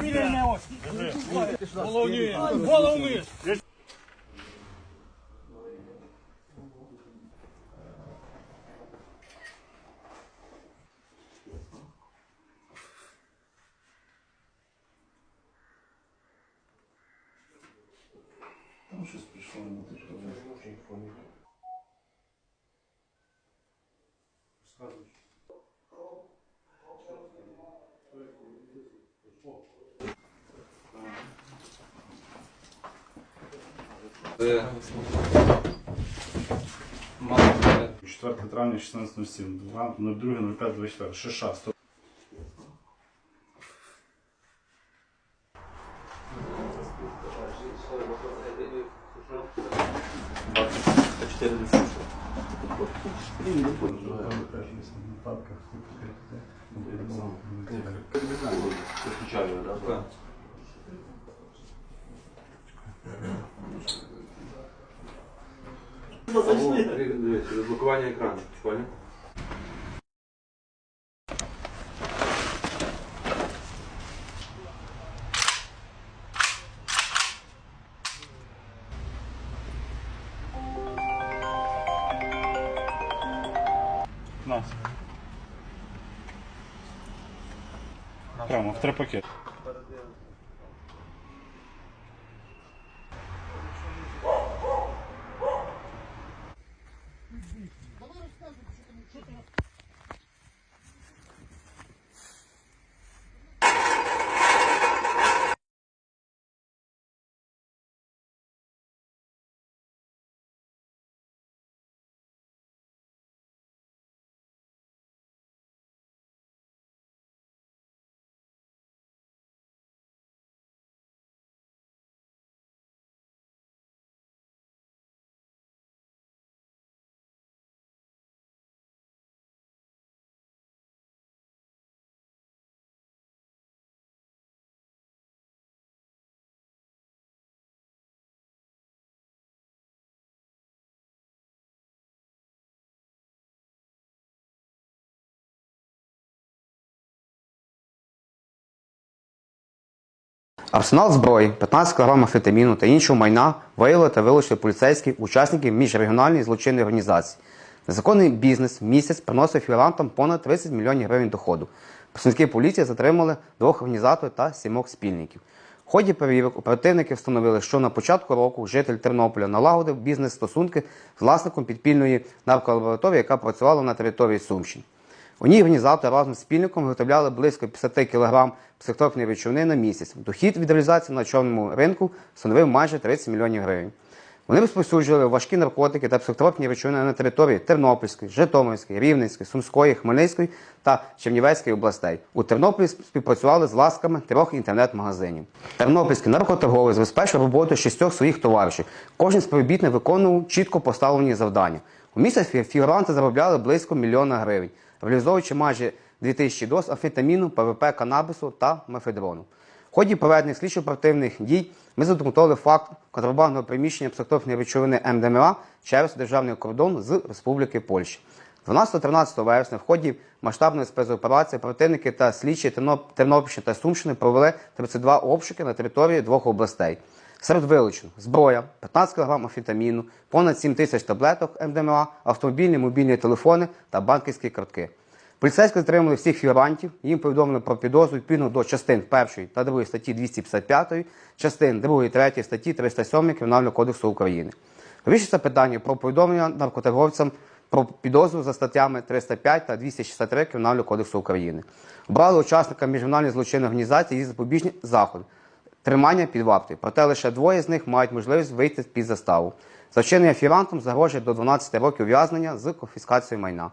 Спільне ось. Головні. Головні. Там щось прийшло на телефон. Це мало бути 4 травня 16.07, 02.05.24, США, 100. Разблокование экрана, понял? Нас. Прямо в трапакет. Арсенал зброї, 15 кг амфетаміну та іншого майна виявили та вилучили поліцейські учасники міжрегіональної злочинної організації. Незаконний бізнес місяць приносив фігурантам понад 30 мільйонів гривень доходу. Працівники поліції затримали двох організаторів та сімох спільників. В ході перевірок оперативники встановили, що на початку року житель Тернополя налагодив бізнес-стосунки з власником підпільної нарколабораторії, яка працювала на території Сумщини. У ній організатори разом з спільником виготовляли близько 50 кг психотропної речовини на місяць. Дохід від реалізації на чорному ринку становив майже 30 мільйонів гривень. Вони розповсюджували важкі наркотики та психотропні речовини на території Тернопільської, Житомирської, Рівненської, Сумської, Хмельницької та Чернівецької областей. У Тернополі співпрацювали з ласками трьох інтернет-магазинів. Тернопільський наркоторговець забезпечив роботу шістьох своїх товаришів. Кожен співробітник виконував чітко поставлені завдання. У місяць фігуранти заробляли близько мільйона гривень, реалізовуючи майже 2000 доз амфетаміну, ПВП, канабісу та мефедрону. В ході проведених слідчо-оперативних дій ми задокументували факт контрабандного приміщення психотропної речовини МДМА через державний кордон з Республіки Польща. 12-13 вересня в ході масштабної спецоперації противники та слідчі Тернопільщини та Сумщини провели 32 обшуки на території двох областей. Серед вилучених зброя, 15 кг амфетаміну, понад 7 тисяч таблеток МДМА, автомобільні, мобільні телефони та банківські картки. Поліцейські затримали всіх фігурантів, їм повідомили про підозру відповідно до частин 1 та 2 статті 255, частин 2 і 3 статті 307 Кримінального кодексу України. Вирішується питання про повідомлення наркоторговцям про підозру за статтями 305 та 263 Кримінального кодексу України. Обрали учасника міжнародної злочинної організації і запобіжні заходи. Тримання під вартою. Проте лише двоє з них мають можливість вийти під заставу. За вчинення фірантом загрожує до 12 років ув'язнення з конфіскацією майна.